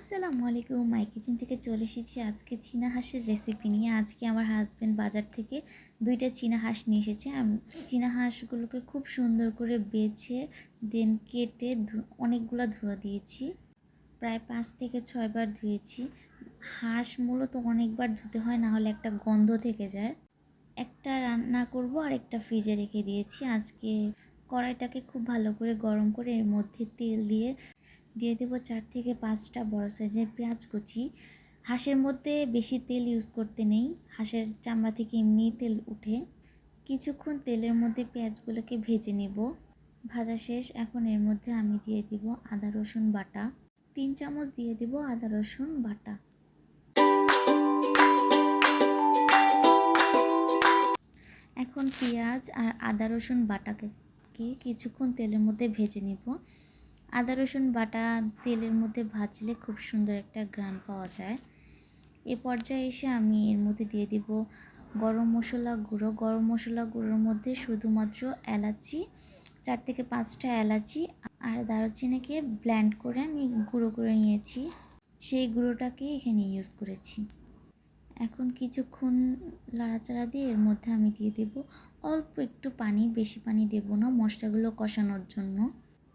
আসসালামু আলাইকুম। মাই কিচেন থেকে চলে এসেছি আজকে চীনা হাঁসের রেসিপি নিয়ে। আজকে আমার হাজব্যান্ড বাজার থেকে দুইটা চীনা হাঁস নিয়ে এসেছে। আমি, চীনা হাঁসগুলোকে খুব সুন্দর করে বেছে দেন কেটে অনেকগুলো ধোয়া দিয়েছি। প্রায় পাঁচ থেকে ছয়বার ধুয়েছি। হাঁস মূলত অনেকবার ধুতে হয়, না হলে একটা গন্ধ থেকে যায়। একটা রান্না করব আর একটা ফ্রিজে রেখে দিয়েছি। আজকে কড়াইটাকে খুব ভালো করে গরম করে এর মধ্যে তেল দিয়ে দিয়ে দেবো চার থেকে পাঁচটা বড় সাইজের পেঁয়াজ কুচি। হাঁসের মধ্যে বেশি তেল ইউজ করতে নেই। হাঁসের চামড়া থেকে এমনি তেল উঠে। কিছুক্ষণ তেলের মধ্যে পেঁয়াজগুলোকে ভেজে নেব। ভাজা শেষ, এখন এর মধ্যে আমি দিয়ে দিব আদা, রসুন বাটা। তিন চামচ দিয়ে দিব আদা, রসুন বাটা। এখন পেঁয়াজ আর আদা, রসুন বাটাকে কিছুক্ষণ তেলের মধ্যে ভেজে নিব। আদা, রসুন বাটা তেলের মধ্যে ভাজলে খুব সুন্দর একটা গ্রান পাওয়া যায়। এ পর্যায়ে এসে আমি এর মধ্যে দিয়ে দিব গরম মশলা গুঁড়ো। গরম মশলা গুঁড়োর মধ্যে শুধুমাত্র এলাচি, চার থেকে পাঁচটা এলাচি আর দারুচিনিকে ব্ল্যান্ড করে আমি গুঁড়ো করে নিয়েছি। সেই গুঁড়োটাকে এখানে ইউজ করেছি। এখন কিছুক্ষণ লাড়াচাড়া দিয়ে এর মধ্যে আমি দিয়ে দেব। অল্প একটু পানি, বেশি পানি দেব না মশলাগুলো কষানোর জন্য।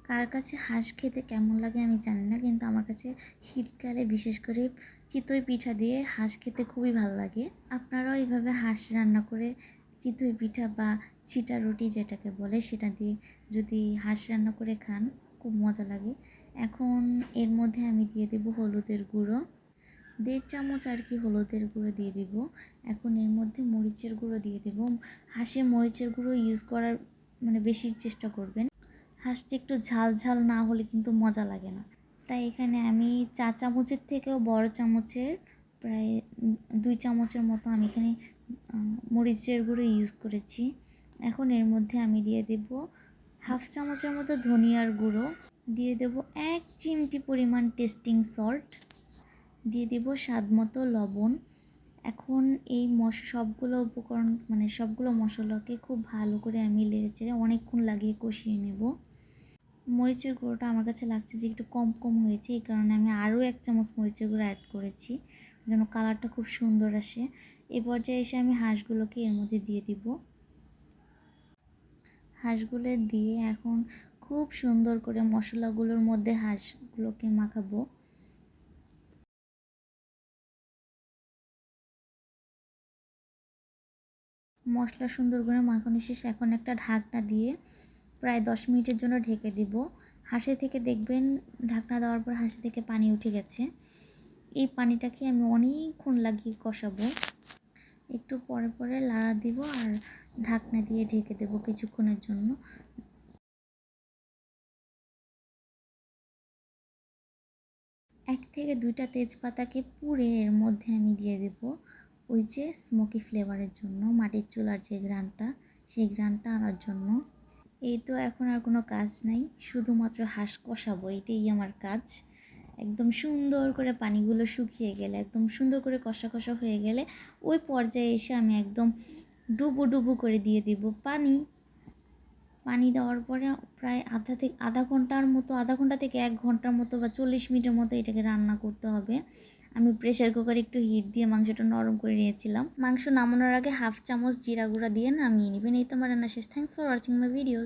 কার কাছে হাঁস খেতে কেমন লাগে আমি জানি না, কিন্তু আমার কাছে শীতকালে বিশেষ করে চিতই পিঠা দিয়ে হাঁস খেতে খুবই ভালো লাগে। আপনারাও এইভাবে হাঁস রান্না করে চিতই পিঠা বা চিটা রুটি যেটাকে বলে সেটা দিয়ে যদি হাঁস রান্না করে খান, খুব মজা লাগে। এখন এর মধ্যে আমি দিয়ে দেব হলুদের গুঁড়ো। দেড় চামচ আর কি হলুদের গুঁড়ো দিয়ে দিব। এখন এর মধ্যে মরিচের গুঁড়ো দিয়ে দেব। হাঁসে মরিচের গুঁড়ো ইউজ করার মানে বেশি চেষ্টা করবেন। হাঁসটা একটু ঝাল ঝাল না হলে কিন্তু মজা লাগে না। তাই এখানে আমি চা চামচের থেকেও বড় চামচের প্রায় দুই চামচের মতো আমি এখানে মরিচের গুঁড়ো ইউজ করেছি। এখন এর মধ্যে আমি দিয়ে দেব হাফ চামচের মতো ধনিয়ার গুঁড়ো। দিয়ে দেব এক চিমটি পরিমাণ টেস্টিং সল্ট দিয়ে দেব স্বাদ মতো লবণ। এখন এই মশ, সবগুলো উপকরণ মানে সবগুলো মশলাকে খুব ভালো করে আমি লেড়ে চেড়ে অনেকক্ষণ লাগিয়ে কষিয়ে নেব। মরিচের গুঁড়োটা আমার কাছে লাগছে যে একটু কম কম হয়েছে, এই কারণে আমি আরও এক চামচ মরিচের গুঁড়ো অ্যাড করেছি, যেন কালারটা খুব সুন্দর আসে। এ পর্যায়ে এসে আমি হাঁসগুলোকে এর মধ্যে দিয়ে দিব। হাঁসগুলো দিয়ে এখন খুব সুন্দর করে মশলাগুলোর মধ্যে হাঁসগুলোকে মাখাবো। মশলা সুন্দর করে মাখানো শেষ, এখন একটা ঢাকনা দিয়ে প্রায় দশ মিনিটের জন্য ঢেকে দিব। হাঁসে থেকে দেখবেন ঢাকনা দেওয়ার পর হাঁসে থেকে পানি উঠে গেছে। এই পানিটাকে আমি অনেকক্ষণ লাগিয়ে কষাবো। একটু পরে পরে লাড়া দিব আর ঢাকনা দিয়ে ঢেকে দেব কিছুক্ষণের জন্য। এক থেকে দুইটা তেজপাতাকে পুড়ে এর মধ্যে আমি দিয়ে দেব। ওই যে স্মোকি ফ্লেভারের জন্য, মাটির চুলার যে গ্রানটা সেই গ্রানটা আনার জন্য। এই তো এখন আর কোনো কাজ নাই, শুধুমাত্র হাঁস কষাবো, এটাই আমার কাজ। একদম সুন্দর করে পানিগুলো শুকিয়ে গেলে, একদম সুন্দর করে কষা কষা হয়ে গেলে ওই পর্যায়ে এসে আমি একদম ডুবু ডুবু করে দিয়ে দিব পানি। পানি দেওয়ার পরে প্রায় আধা থেকে, আধা ঘণ্টার মতো, আধা ঘণ্টা থেকে এক ঘণ্টার মতো বা চল্লিশ মিনিটের মতো এটাকে রান্না করতে হবে। আমি প্রেশার কুকারে একটু হিট দিয়ে মাংসটা নরম করে নিয়েছিলাম। মাংস নামানোর আগে হাফ চামচ জিরা গুঁড়া দিয়ে নামিয়ে নেবেন। এই তো আমার রান্না শেষ। Thanks for watching my videos